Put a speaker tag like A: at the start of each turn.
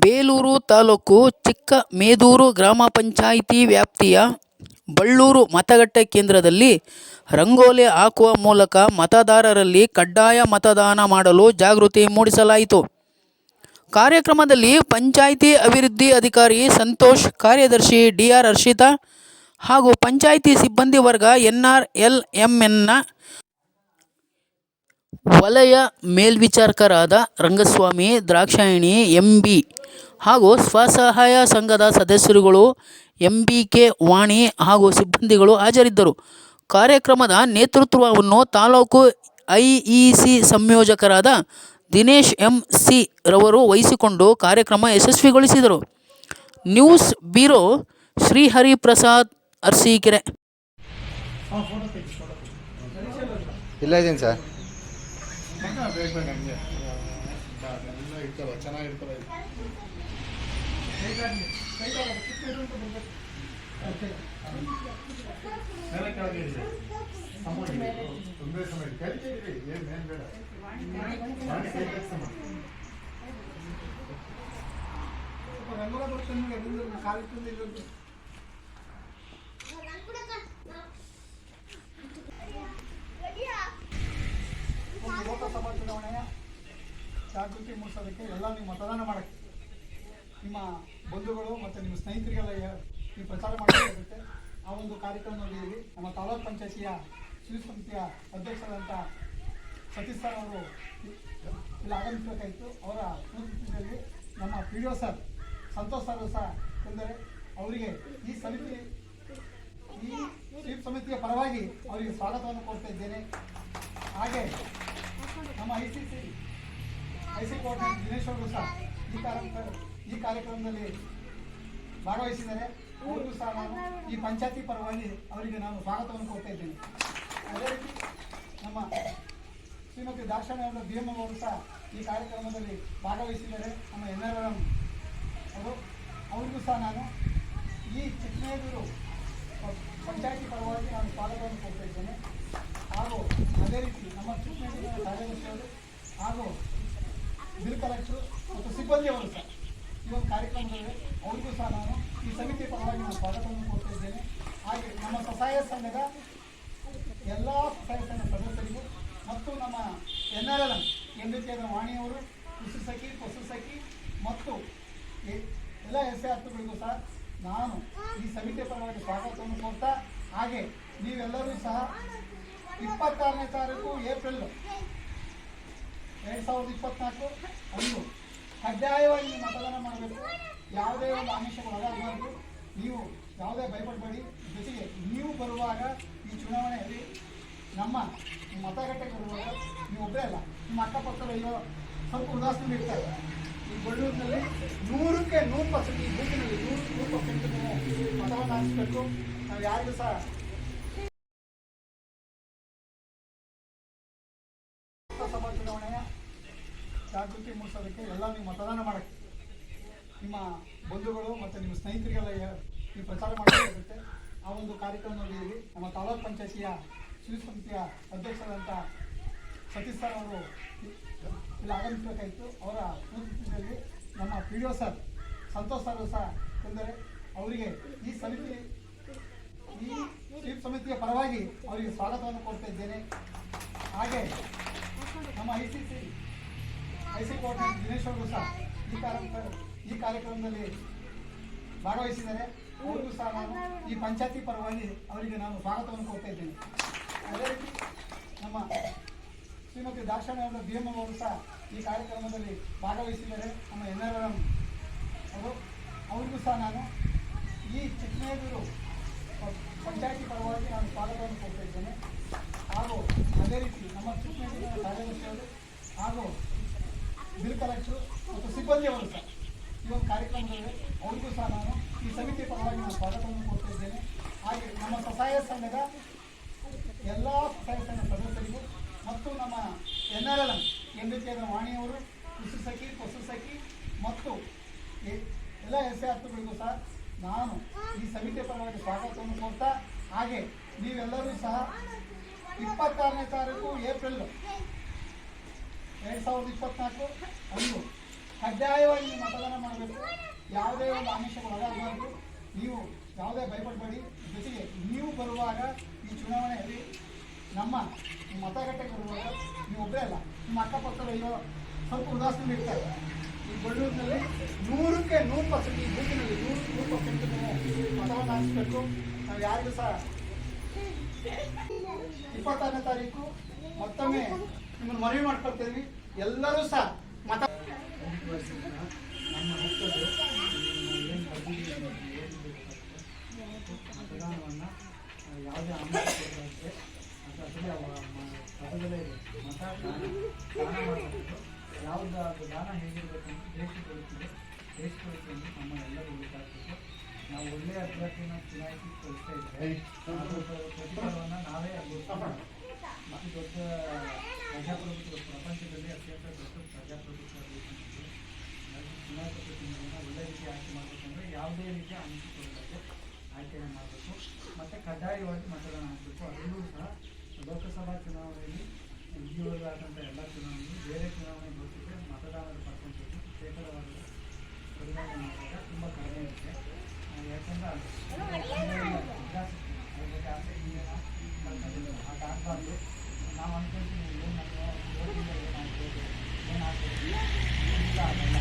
A: ಬೇಲೂರು ತಾಲೂಕು ಚಿಕ್ಕಮೇದೂರು ಗ್ರಾಮ ಪಂಚಾಯಿತಿ ವ್ಯಾಪ್ತಿಯ ಬಳ್ಳೂರು ಮತಗಟ್ಟೆ ಕೇಂದ್ರದಲ್ಲಿ ರಂಗೋಲಿ ಹಾಕುವ ಮೂಲಕ ಮತದಾರರಲ್ಲಿ ಕಡ್ಡಾಯ ಮತದಾನ ಮಾಡಲು ಜಾಗೃತಿ ಮೂಡಿಸಲಾಯಿತು. ಕಾರ್ಯಕ್ರಮದಲ್ಲಿ ಪಂಚಾಯಿತಿ ಅಭಿವೃದ್ಧಿ ಅಧಿಕಾರಿ ಸಂತೋಷ್, ಕಾರ್ಯದರ್ಶಿ ಡಿಆರ್ ಹರ್ಷಿತಾ ಹಾಗೂ ಪಂಚಾಯಿತಿ ಸಿಬ್ಬಂದಿ ವರ್ಗ ಎನ್ಆರ್ಎಲ್ಎಂಎನ್ನ ವಲಯ ಮೇಲ್ವಿಚಾರಕರಾದ ರಂಗಸ್ವಾಮಿ, ದ್ರಾಕ್ಷಾಯಣಿ, ಎಂಬಿ ಹಾಗೂ ಸ್ವಸಹಾಯ ಸಂಘದ ಸದಸ್ಯರುಗಳು ಎಂಬಿಕೆ ವಾಣಿ ಹಾಗೂ ಸಿಬ್ಬಂದಿಗಳು ಹಾಜರಿದ್ದರು. ಕಾರ್ಯಕ್ರಮದ ನೇತೃತ್ವವನ್ನು ತಾಲೂಕು ಐಇಸಿ ಸಂಯೋಜಕರಾದ ದಿನೇಶ್ ಎಂ ಸಿ ರವರು ವಹಿಸಿಕೊಂಡು ಕಾರ್ಯಕ್ರಮ ಯಶಸ್ವಿಗೊಳಿಸಿದರು. News bureau Shrihariprasad, Arsikere.
B: ಇಲ್ಲ ಇದ್ದೀನಿ ಸರ್.
C: ಚೆನ್ನಾಗಿರ್ತವೆ ಒಂದೇ ಸಮಯ ಕೈ ಕೈರಿ ಏನು ಏನು ಬೇಡ ಮಾಡಿ ಕೈ ಕೆಲಸ ಮಾಡಿ
D: ರಂಗೋಲ ಬರ್ತೇನೆ ಅದರಿಂದ ಕಾಲಿಟ್ಟಿಂದ ಇಲ್ಲೊಂದು ಒಂದು ಲೋಕಸಭಾ ಚುನಾವಣೆಯ ಜಾಗೃತಿ ಮೂಡಿಸೋದಕ್ಕೆ ಎಲ್ಲ ನೀವು ಮತದಾನ ಮಾಡಕ್ಕೆ, ನಿಮ್ಮ ಬಂಧುಗಳು ಮತ್ತು ನಿಮ್ಮ ಸ್ನೇಹಿತರಿಗೆಲ್ಲ ನೀವು ಪ್ರಚಾರ ಮಾಡಬೇಕಾಗುತ್ತೆ. ಆ ಒಂದು ಕಾರ್ಯಕ್ರಮದಲ್ಲಿ. ನಮ್ಮ ತಾಲೂಕ್ ಪಂಚಾಯತಿಯ ಶಿವ ಸಮಿತಿಯ ಅಧ್ಯಕ್ಷರಾದಂಥ ಸತೀಶ್ ಸರ್ ಅವರು ಇಲ್ಲಿ ಆಗಮಿಸಬೇಕಾಯಿತು ಅವರ ನೇತೃತ್ವದಲ್ಲಿ ನಮ್ಮ P D O sir Santosh sir ಸಹ ಎಂದರೆ ಅವರಿಗೆ ಈ ಸಮಿತಿ, ಈ ಸ್ವೀಪ್ ಸಮಿತಿಯ ಪರವಾಗಿ ಅವರಿಗೆ ಸ್ವಾಗತವನ್ನು ಕೊಡ್ತಾ ಇದ್ದೇನೆ. ಹಾಗೆ ನಮ್ಮ I C C, I C court Dinesh ಅವರು ಸಹ ಈ ಕಾರ್ಯಕ್ರಮ, ಈ ಕಾರ್ಯಕ್ರಮದಲ್ಲಿ ಭಾಗವಹಿಸಿದರೆ ಅವರಿಗೂ ಸಹ ನಾನು ಈ ಪಂಚಾಯತಿ ಪರವಾಗಿ ಅವರಿಗೆ ನಾನು ಸ್ವಾಗತವನ್ನು ಕೊಡ್ತಾ ಇದ್ದೇನೆ. ಅದೇ ರೀತಿ ನಮ್ಮ ಶ್ರೀಮತಿ ದಾಕ್ಷಾಯಣ ಅವರ ಎಂ ಅವರು ಸಹ ಈ ಕಾರ್ಯಕ್ರಮದಲ್ಲಿ ಭಾಗವಹಿಸಿದ್ದಾರೆ. ನಮ್ಮ ಎನ್ ಆರ್ ಎಂ ಅವರು. ಅವರಿಗೂ ಸಹ ನಾನು ಈ ಚಿಕ್ಕಮೇದೂರು ಪಂಚಾಯತಿ ಪರವಾಗಿ ನಾನು ಸ್ವಾಗತವನ್ನು ಕೊಡ್ತಾ ಇದ್ದೇನೆ. ಚಿಕ್ಕಮೇದೂರಿನ ಕಾರ್ಯದರ್ಶಿಯವರು ಹಾಗೂ ಬಿಲ್ ಮತ್ತು ಸಿಬ್ಬಂದಿಯವರು ಸಹ ಈ ಒಂದು ಕಾರ್ಯಕ್ರಮದಲ್ಲಿ ಅವರಿಗೂ ಸಹ ನಾನು ಈ ಸಮಿತಿ ಪರವಾಗಿ ನಾನು ಸ್ವಾಗತವನ್ನು ಕೊಡ್ತಿದ್ದೇನೆ ಹಾಗೆ ನಮ್ಮ ಸ್ವಸಹಾಯ ಸಂಘದ ಎಲ್ಲ ಸ್ವಸಹಾಯ ಸಂಘ ಸದಸ್ಯರಿಗೂ ಮತ್ತು ನಮ್ಮ N R L M B K ವಾಣಿಯವರು, ಕೃಷಿ ಸಖಿ, ಪಶು ಸಖಿ ಮತ್ತು ಎಲ್ಲ ಎಸ್ ಸಹ ನಾನು ಈ ಸಮಿತಿಯ ಪರವಾಗಿ ಸ್ವಾಗತವನ್ನು ಕೊಡ್ತಾ, ಹಾಗೆ ನೀವೆಲ್ಲರೂ ಸಹ ಇಪ್ಪತ್ತಾರನೇ ತಾರೀಕು ಏಪ್ರಿಲ್ ಎರಡು ಸಾವಿರದ ಇಪ್ಪತ್ನಾಲ್ಕು ಅಂದು ಕಡ್ಡಾಯವಾಗಿ ನೀವು ಮತದಾನ ಮಾಡಬೇಕು. ಯಾವುದೇ ಒಂದು ಆಮಿಷಗಳು ಒಳಗಾಗಬಾರ್ದು ನೀವು ಯಾವುದೇ ಭಯಪಡಬೇಡಿ. ಜೊತೆಗೆ ನೀವು ಬರುವಾಗ ಈ ಚುನಾವಣೆಯಲ್ಲಿ ನಮ್ಮ ಮತಗಟ್ಟೆಗೆ ಬರುವಾಗ ನೀವು ಒಬ್ಬರೇ ಅಲ್ಲ. ನಿಮ್ಮ ಅಕ್ಕಪಕ್ಕದಲ್ಲಿರೋ ಸ್ವಲ್ಪ ಉದಾಸೀನ ಇರ್ತಾರೆ. ಈ ಬಳ್ಳೂರಿನಲ್ಲಿ ನೂರಕ್ಕೆ ನೂರು ಪರ್ಸೆಂಟ್ ಈ ಬೂತಿನಲ್ಲಿ ನೂರು ನೂರು ಪರ್ಸೆಂಟ್ ಮತವನ್ನು ಹಾಕಿಸ್ಬೇಕು ನಾವು ಯಾರಿಗೂ ಸಹ ಚುನಾವಣೆಯ ಜಾಗೃತಿ ಮೂಡಿಸೋದಕ್ಕೆ ಎಲ್ಲ ನೀವು ಮತದಾನ ಮಾಡಕ್ಕೆ. ನಿಮ್ಮ ಬಂಧುಗಳು ಮತ್ತು ನಿಮ್ಮ ಸ್ನೇಹಿತರಿಗೆಲ್ಲ ನೀವು ಪ್ರಚಾರ ಮಾಡಬೇಕಾಗುತ್ತೆ. ಆ ಒಂದು ಕಾರ್ಯಕ್ರಮದಲ್ಲಿ. ನಮ್ಮ ತಾಲೂಕ್ ಪಂಚಾಯತಿಯ ಶಿವ ಸಮಿತಿಯ ಅಧ್ಯಕ್ಷರಾದಂಥ ಸತೀಶ್ ಸರ್ ಅವರು ಇಲ್ಲಿ ಆಗಮಿಸಬೇಕಾಯಿತು ಅವರ ನೇತೃತ್ವದಲ್ಲಿ ನಮ್ಮ P D O sir Santosh sir ಸಹ ಎಂದರೆ ಅವರಿಗೆ ಈ ಸಮಿತಿ, ಈ ಸಮಿತಿಯ ಪರವಾಗಿ ಅವರಿಗೆ ಸ್ವಾಗತವನ್ನು ಕೊಡ್ತಾ ಇದ್ದೇನೆ. ಹಾಗೆ ನಮ್ಮ I C C I C court Dinesh ಅವರು ಸಹ ಈ ಕಾರ್ಯಕ್ರಮ, ಈ ಕಾರ್ಯಕ್ರಮದಲ್ಲಿ ಭಾಗವಹಿಸಿದ್ದಾರೆ. ಅವರಿಗೂ ಸಹ ನಾನು ಈ ಪಂಚಾಯತಿ ಪರವಾಗಿ ಅವರಿಗೆ ನಾನು ಸ್ವಾಗತವನ್ನು ಕೊಡ್ತಾ ಇದ್ದೇನೆ. ಅದೇ ರೀತಿ ನಮ್ಮ ಶ್ರೀಮತಿ ದಾಕ್ಷಾಣಿ ಅವರ, ಬಿ ಎಂ ಅವರು ಸಹ ಈ ಕಾರ್ಯಕ್ರಮದಲ್ಲಿ ಭಾಗವಹಿಸಿದ್ದಾರೆ. ನಮ್ಮ ಎನ್ ಆರ್ ಎಂ ಅವರು. ಅವರಿಗೂ ಸಹ ನಾನು ಈ ಚಿಕ್ಕಮೇದೂರು ಪಂಚಾಯತಿ ಪರವಾಗಿ ನಾನು ಸ್ವಾಗತವನ್ನು ಕೊಡ್ತಾ ಇದ್ದೇನೆ. ಹಾಗೂ ಅದೇ ರೀತಿ ನಮ್ಮ ಚಿಕ್ಕಮೇದೂರಿನ ಕಾರ್ಯದರ್ಶಿಯವರು ಹಾಗೂ ಬಿಲ್ ಕಲೆಕ್ಟರು ಮತ್ತು ಸಿಬ್ಬಂದಿಯವರು ಸಹ ಈ ಒಂದು ಕಾರ್ಯಕ್ರಮದಲ್ಲಿ ಅವರಿಗೂ ಸಹ ನಾನು ಈ ಸಮಿತಿ ಪರವಾಗಿ ನಾನು ಸ್ವಾಗತವನ್ನು ಕೊಡ್ತಾ ಇದ್ದೇನೆ ಹಾಗೆ ನಮ್ಮ ಸ್ವಸಹಾಯ ಸಂಘದ ಎಲ್ಲ ಸ್ವಸಹಾಯ ಸಂಘ ಸದಸ್ಯರಿಗೂ ಮತ್ತು ನಮ್ಮ N R L M B K ವಾಣಿಯವರು ಕೃಷಿ ಸಖಿ ಪಶು ಸಖಿ ಮತ್ತು ಎಲ್ಲ ಎಸ್ ಆರ್ಗಳಿಗೂ ಸಹ ನಾನು ಈ ಸಮಿತಿ ಪರವಾಗಿ ಸ್ವಾಗತವನ್ನು ಕೊಡ್ತಾ ಹಾಗೆ ನೀವೆಲ್ಲರೂ ಸಹ ಇಪ್ಪತ್ತಾರನೇ ತಾರೀಕು ಏಪ್ರಿಲ್ ಎರಡು ಸಾವಿರದ ಇಪ್ಪತ್ನಾಲ್ಕು ಅಂದು
E: ಕಡ್ಡಾಯವಾಗಿ ನೀವು ಮತದಾನ ಮಾಡಬೇಕು. ಯಾವುದೇ ಒಂದು ಆಮಿಷ ಒಳಗಾಗಬಾರ್ದು. ನೀವು ಯಾವುದೇ ಭಯಪಡಬೇಡಿ. ಜೊತೆಗೆ ನೀವು ಬರುವಾಗ ಈ ಚುನಾವಣೆಯಲ್ಲಿ ನಮ್ಮ ಮತಗಟ್ಟೆಗೆ ಬರುವಾಗ ನೀವು ಒಬ್ಬರೇ ಅಲ್ಲ, ನಿಮ್ಮ ಅಕ್ಕಪಕ್ಕದ ಇರೋ ಸ್ವಲ್ಪ ಉದಾಸೀನ ಇರ್ತಾರೆ. ಈ ಬಳ್ಳೂರಿನಲ್ಲಿ ನೂರಕ್ಕೆ ನೂರು ಪರ್ಸೆಂಟ್ ಈ ಬೂತಿನಲ್ಲಿ ನೂರು ನೂರು ಪರ್ಸೆಂಟ್ ಮತವನ್ನು ಹಾಕಿಸ್ಬೇಕು ನಾವು ಯಾರಿಗೂ ಸಹ ಇಪ್ಪತ್ತಾರನೇ ತಾರೀಕು, ಮತ್ತೊಮ್ಮೆ ನಿಮ್ಮನ್ನು ಮನವಿ ಮಾಡ್ಕೊಳ್ತೀವಿ ಎಲ್ಲರೂ ಸಹ ಮತ ಮತದಾನವನ್ನು ಯಾವುದೇ ಅವ ಪದದಲ್ಲೇ ಮತ ದಾನ ಮಾಡಬೇಕು ಯಾವುದು ಅದು ದಾನ ಹೇಗಿರಬೇಕು ಅಂತ ಕೊಡುತ್ತಿದೆ ದೇಶ ಕೊಡುತ್ತಿದೆ ನಮ್ಮ ಎಲ್ಲರೂ ಉಳಿತಾಗಬೇಕು ನಾವು ಒಳ್ಳೆಯ ಅಭ್ಯರ್ಥಿಯನ್ನು ಚುನಾಯಿಸಿ ಕಳಿಸ್ತಾ ಇದ್ದೇವೆ. ದೊಡ್ಡ ಪ್ರಜಾಪ್ರಭುತ್ವ ಪ್ರಪಂಚದಲ್ಲಿ ಅತ್ಯಂತ ದೊಡ್ಡ ಪ್ರಜಾಪ್ರಭುತ್ವ ಪ್ರತಿನಿಧಿಯನ್ನು ಒಳ್ಳೆ ರೀತಿ ಆಯ್ಕೆ ಮಾಡಬೇಕಂದ್ರೆ ಯಾವುದೇ ರೀತಿಯ ಅನಿಸಿಕೊಳ್ಳದೆ ಆಯ್ಕೆಯನ್ನು ಮಾಡಬೇಕು. ಮತ್ತು ಕಡ್ಡಾಯವಾಗಿ ಮತದಾನ ಆಗಬೇಕು. ಅದರಲ್ಲೂ ಸಹ ಲೋಕಸಭಾ ಚುನಾವಣೆಯಲ್ಲಿ ಇಲ್ಲಿವರೆಗೂ ಆದಂಥ ಎಲ್ಲ ಚುನಾವಣೆಯಲ್ಲಿ ಬೇರೆ ಚುನಾವಣೆ ಹೋಲಿಸಿದ್ರೆ ಮತದಾನದ ಪರ್ಸೆಂಟೇಜು ಶೇಕಡವಾದ ಪರಿಣಾಮ ಮಾಡಿದಾಗ ತುಂಬ ಕಡಿಮೆ ಇರುತ್ತೆ. ಯಾಕಂದ್ರೆ ಅದು ಹಿತಾಸಕ್ತಿ நான் வந்து ஏன் நான் ஏன் நான் கேட்குறேன் ஏன் நான் கேட்குறேன்